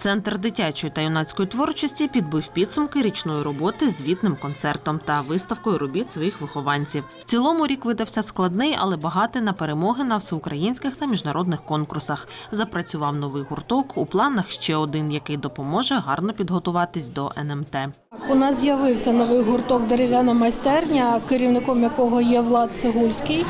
Центр дитячої та юнацької творчості підбив підсумки річної роботи звітним концертом та виставкою робіт своїх вихованців. В цілому рік видався складний, але багатий на перемоги на всеукраїнських та міжнародних конкурсах. Запрацював новий гурток. У планах ще один, який допоможе гарно підготуватись до НМТ. У нас з'явився новий гурток дерев'яна майстерня, керівником якого є Влад Цегульський.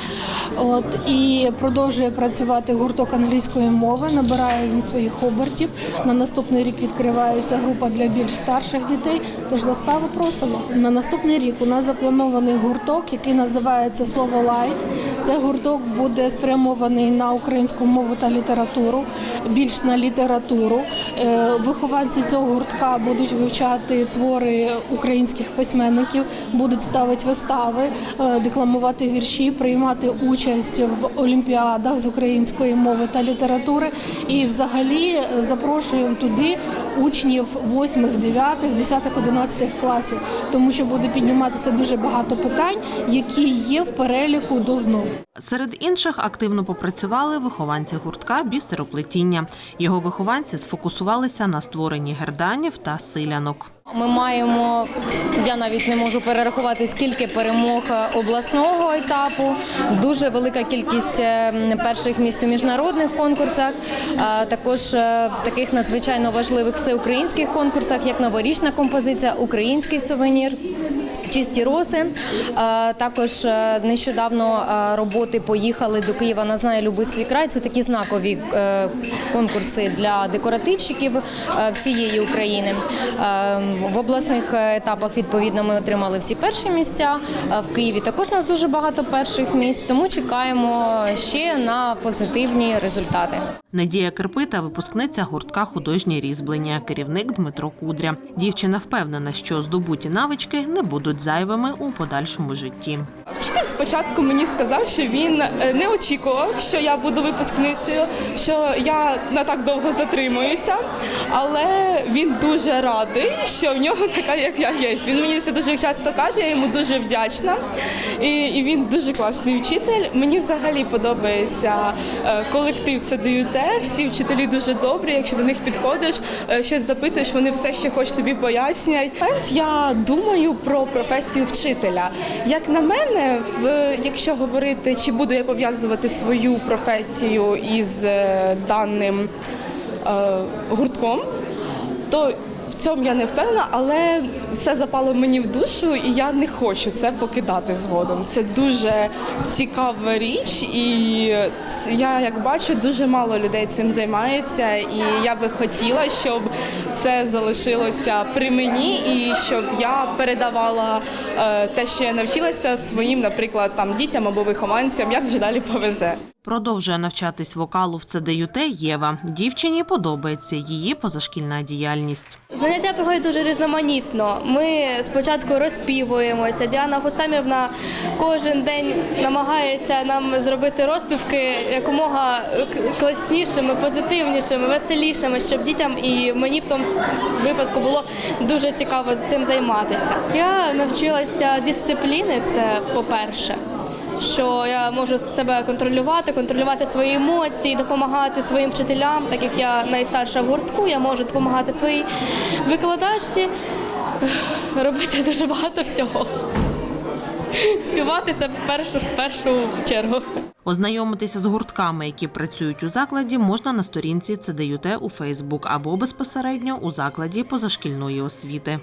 От і продовжує працювати гурток англійської мови. Набирає він своїх обертів. На наступний рік відкривається група для більш старших дітей. Тож ласкаво просимо. На наступний рік у нас запланований гурток, який називається Слово Лайт. Це гурток буде спрямований на українську мову та літературу, більш на літературу. Е, Вихованці цього гуртка будуть вивчати твори українських письменників, будуть ставити вистави, е, декламувати вірші, приймати участь в олімпіадах з української мови та літератури. І взагалі е, запрошуємо туди учнів 8, 9, 10, 11 класів, тому що буде підніматися дуже багато питань, які є в переліку до ЗНО. Серед інших активно попрацювали вихованці гуртка бісероплетіння. Його вихованці сфокусувалися на створенні герданів та силянок. Ми маємо, я навіть не можу перерахувати скільки перемог е, обласного етапу. Дуже велика кількість е, перших місць у міжнародних конкурсах. Також е, в таких надзвичайно важливих всеукраїнських конкурсах, як новорічна композиція, український сувенір. Чисті роси. Також е, нещодавно е, роботи поїхали до Києва на знає люби свій край. Це такі знакові е, конкурси для декоративщиків всієї України. В обласних етапах відповідно ми отримали всі перші місця. В Києві також у нас дуже багато перших місць, тому чекаємо ще на позитивні результати. Надія Кирпита, випускниця гуртка художнє різьблення, керівник Дмитро Кудря. Дівчина впевнена, що здобуті навички не будуть зайвими у подальшому житті. Вчитель спочатку мені сказав, що він е, не очікував, що я буду випускницею, що я на так довго затримуюся, але він дуже радий, що в нього така, як я є. Він мені це дуже часто каже, я йому дуже вдячна. І, і він дуже класний вчитель. Мені взагалі подобається е, колектив ЦДЮТ. Всі вчителі дуже добрі. Якщо до них підходиш, е, щось запитуєш, вони все ще хочуть тобі пояснять. Я думаю про професію вчителя. Як на мене, в якщо говорити, чи буду я пов'язувати свою професію із е, даним е, гуртком, то цьому я не впевнена, але це запало мені в душу, і я не хочу це покидати згодом. Це дуже цікава річ, і я як бачу, дуже мало людей цим займається. І я би хотіла, щоб це залишилося при мені, і щоб я передавала е, те, що я навчилася своїм, наприклад, там дітям або вихованцям, як вже далі повезе. Продовжує навчатись вокалу в ЦДЮТ Єва. Дівчині подобається її позашкільна діяльність. Заняття проходять дуже різноманітно. Ми спочатку розпівуємося. Діана Гусамівна кожен день намагається нам зробити розпівки якомога класнішими, позитивнішими, веселішими, щоб дітям і мені в тому випадку було дуже цікаво з цим займатися. Я навчилася дисципліни, це по-перше. Що я можу себе контролювати, контролювати свої емоції, допомагати своїм вчителям, так як я найстарша в гуртку, я можу допомагати своїй викладачці, робити дуже багато всього. Співати це першу, в першу чергу. Ознайомитися з гуртками, які працюють у закладі, можна на сторінці ЦДЮТ у Фейсбук або безпосередньо у закладі позашкільної освіти.